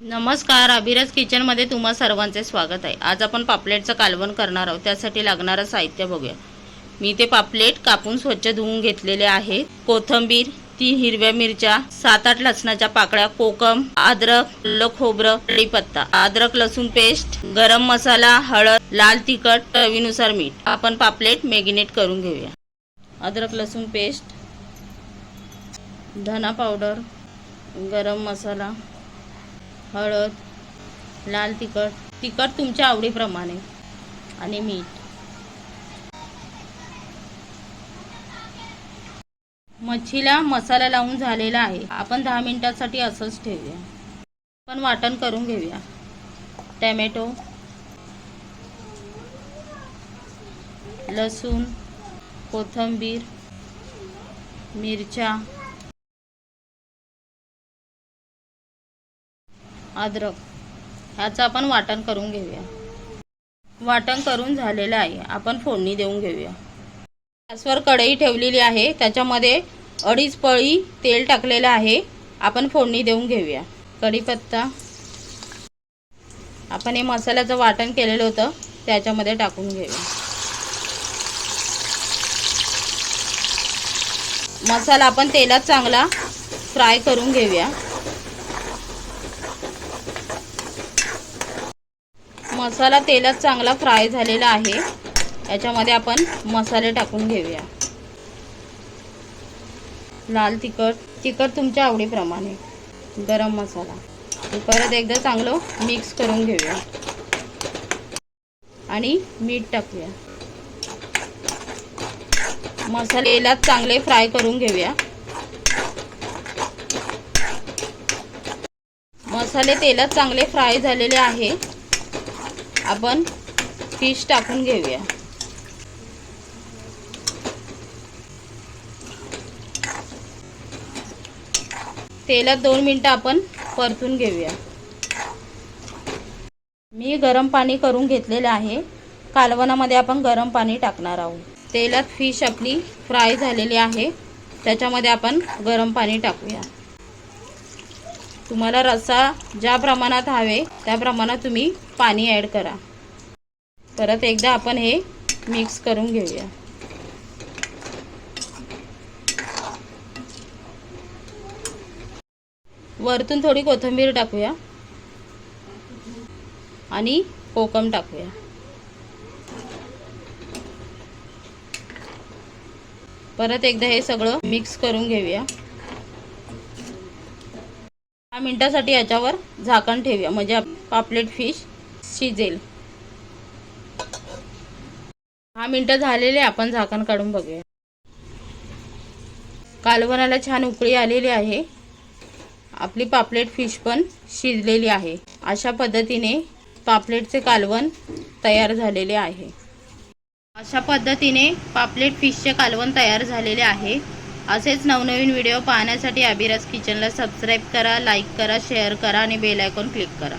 नमस्कार अभिरज किचनमध्ये तुम्हा सर्वांचे स्वागत आहे. आज आपण पापलेटचं कालवण करणार आहोत. त्यासाठी लागणारं साहित्य बघूया. मी ते पापलेट कापून स्वच्छ धुवून घेतलेले आहे. कोथंबीर तीन हिरव्या मिरच्या सात आठ लसणाच्या पाकळ्या कोकम अद्रक ल खोबरं कढीपत्ता अद्रक लसूण पेस्ट गरम मसाला हळद लाल तिखट चवीनुसार मीठ. आपण पापलेट मॅगिनेट करून घेऊया. अद्रक लसूण पेस्ट धना पावडर गरम मसाला हळद लाल तिखट तिखट तुमच्या आवडीप्रमाणे आणि मीठ. मच्छीला मसाला लावून झालेला आहे. आपण दहा मिनटासाठी असंच ठेवूया. पण वाटण करून घेऊया. टॅमॅटो लसूण कोथिंबीर मिरच्या अद्रक. ह्याचं आपण वाटण करून घेऊया. वाटण करून झालेलं आहे. आपण फोडणी देऊन घेऊया. गॅसवर कढई ठेवलेली आहे. त्याच्यामध्ये अडीच पळी तेल टाकलेलं आहे. आपण फोडणी देऊन घेऊया. कढीपत्ता. आपण हे मसाल्याचं वाटण केलेलं होतं. त्याच्यामध्ये टाकून घेऊया. मसाला आपण तेलात चांगला फ्राय करून घेऊया. मसाला तेलात चांगला फ्राय झालेला आहे. याच्यामध्ये आपण मसाले टाकून घेऊया. लाल तिखट. तिखट तुमच्या आवडीप्रमाणे. गरम मसाला. परत एकदा चांगलं मिक्स करून घेऊया. आणि मीठ टाकूया. मसालेला चांगले फ्राय करून घेऊया. मसाले तेलात चांगले फ्राय झालेले आहे. आपण फिश टाकून घेऊया. तेलात दोन मिनटं आपण परतून घेऊया. मी गरम पाणी करून घेतलेलं आहे. कालवणामध्ये आपण गरम पाणी टाकणार आहोत. तेलात फिश आपली फ्राय झालेली आहे. त्याच्यामध्ये आपण गरम पाणी टाकूया. तुम्हाला रस्सा ज्या प्रमाणात हवे त्या प्रमाणात तुम्ही पाणी ॲड करा. परत एकदा आपण हे मिक्स करून घेऊया. वरतून थोडी कोथिंबीर टाकूया आणि कोकम टाकूया. परत एकदा हे सगळं मिक्स करून घेऊया. दहा मिनटासाठी याच्यावर झाकण ठेवूया. म्हणजे पापलेट फिश शिजेल. दहा मिनटं झालेले आपण झाकण काढून बघूया. कालवणाला छान उकळी आलेली आहे. आपली पापलेट फिश पण शिजलेली आहे. अशा पद्धतीने पापलेटचे कालवण तयार झालेले आहे. अशा पद्धतीने पापलेट फिशचे कालवण तयार झालेले आहे. असेच नवनवीन व्हिडिओ पाहण्यासाठी अभिराज किचनला सबस्क्राईब करा लाईक करा शेअर करा आणि बेल आयकॉन क्लिक करा.